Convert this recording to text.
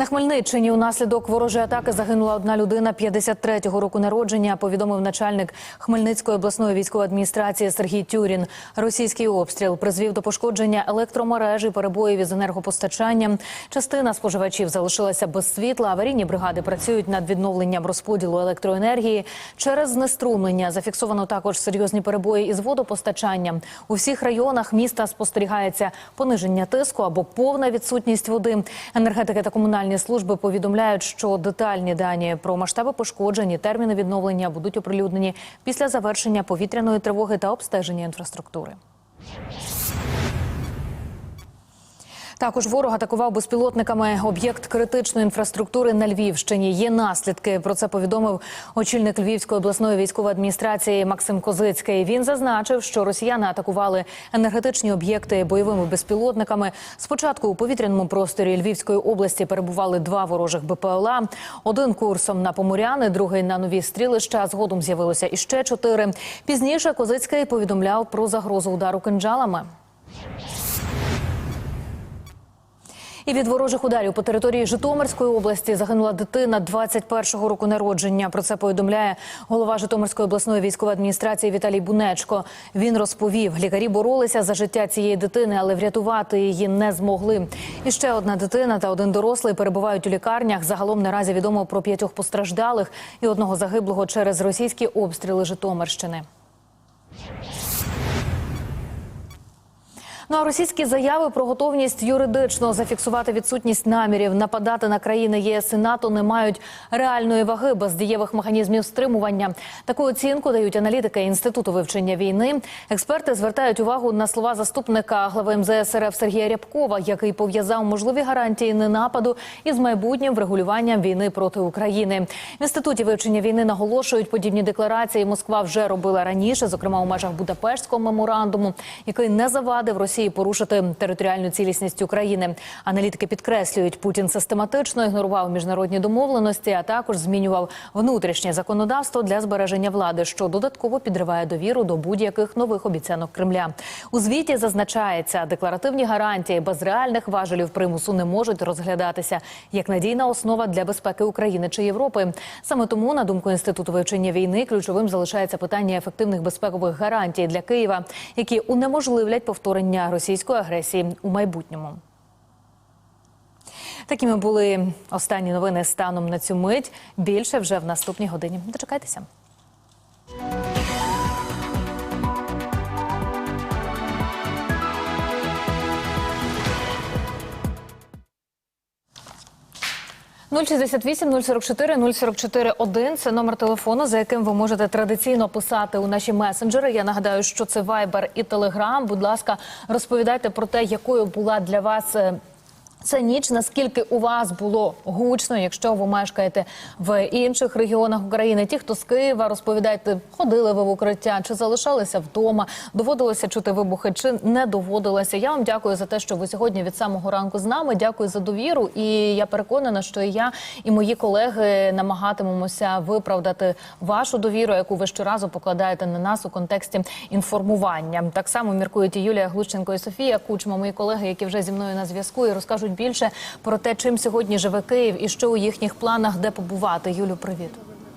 На Хмельниччині унаслідок ворожої атаки загинула одна людина 53-го року народження. Повідомив начальник Хмельницької обласної військової адміністрації Сергій Тюрін. Російський обстріл призвів до пошкодження електромережі, перебоїв із енергопостачанням. Частина споживачів залишилася без світла. Аварійні бригади працюють над відновленням розподілу електроенергії. Через знеструмлення зафіксовано також серйозні перебої із водопостачанням. У всіх районах міста спостерігається пониження тиску або повна відсутність води. Енергетики та комунальні служби повідомляють, що детальні дані про масштаби пошкоджень і терміни відновлення будуть оприлюднені після завершення повітряної тривоги та обстеження інфраструктури. Також ворог атакував безпілотниками об'єкт критичної інфраструктури на Львівщині. Є наслідки. Про це повідомив очільник Львівської обласної військової адміністрації Максим Козицький. Він зазначив, що росіяни атакували енергетичні об'єкти бойовими безпілотниками. Спочатку у повітряному просторі Львівської області перебували два ворожих БПЛА. Один курсом на Поморяни, другий на нові стрілища. Згодом з'явилося іще чотири. Пізніше Козицький повідомляв про загрозу удару кинджалами. І від ворожих ударів по території Житомирської області загинула дитина 21-го року народження. Про це повідомляє голова Житомирської обласної військової адміністрації Віталій Бунечко. Він розповів, лікарі боролися за життя цієї дитини, але врятувати її не змогли. І ще одна дитина та один дорослий перебувають у лікарнях. Загалом наразі відомо про п'ятьох постраждалих і одного загиблого через російські обстріли Житомирщини. Ну а російські заяви про готовність юридично зафіксувати відсутність намірів нападати на країни ЄС і НАТО не мають реальної ваги без дієвих механізмів стримування. Таку оцінку дають аналітики інституту вивчення війни. Експерти звертають увагу на слова заступника глави МЗС РФ Сергія Рябкова, який пов'язав можливі гарантії ненападу із майбутнім врегулюванням війни проти України. В інституті вивчення війни наголошують подібні декларації. Москва вже робила раніше, зокрема у межах Будапештського меморандуму, який не завадив Росії порушити територіальну цілісність України. Аналітики підкреслюють, Путін систематично ігнорував міжнародні домовленості, а також змінював внутрішнє законодавство для збереження влади, що додатково підриває довіру до будь-яких нових обіцянок Кремля. У звіті зазначається, декларативні гарантії без реальних важелів примусу не можуть розглядатися як надійна основа для безпеки України чи Європи. Саме тому, на думку інституту вивчення війни, ключовим залишається питання ефективних безпекових гарантій для Києва, які унеможливлять повторення російської агресії у майбутньому. Такими були останні новини станом на цю мить. Більше вже в наступній годині. Дочекайтеся. – 068 044 044 1 – це номер телефону, за яким ви можете традиційно писати у наші месенджери. Я нагадаю, що це Viber і Telegram. Будь ласка, розповідайте про те, якою була для вас е, це ніч, наскільки у вас було гучно, якщо ви мешкаєте в інших регіонах України. Ті, хто з Києва, розповідайте, ходили ви в укриття, чи залишалися вдома, доводилося чути вибухи, чи не доводилося. Я вам дякую за те, що ви сьогодні від самого ранку з нами. Дякую за довіру. І я переконана, що і я і мої колеги намагатимемося виправдати вашу довіру, яку ви щоразу покладаєте на нас у контексті інформування. Так само міркують і Юлія Глущенко і Софія Кучма, мої колеги, які вже зі мною на зв'язку, і більше про те, чим сьогодні живе Київ і що у їхніх планах де побувати. Юлю, привіт.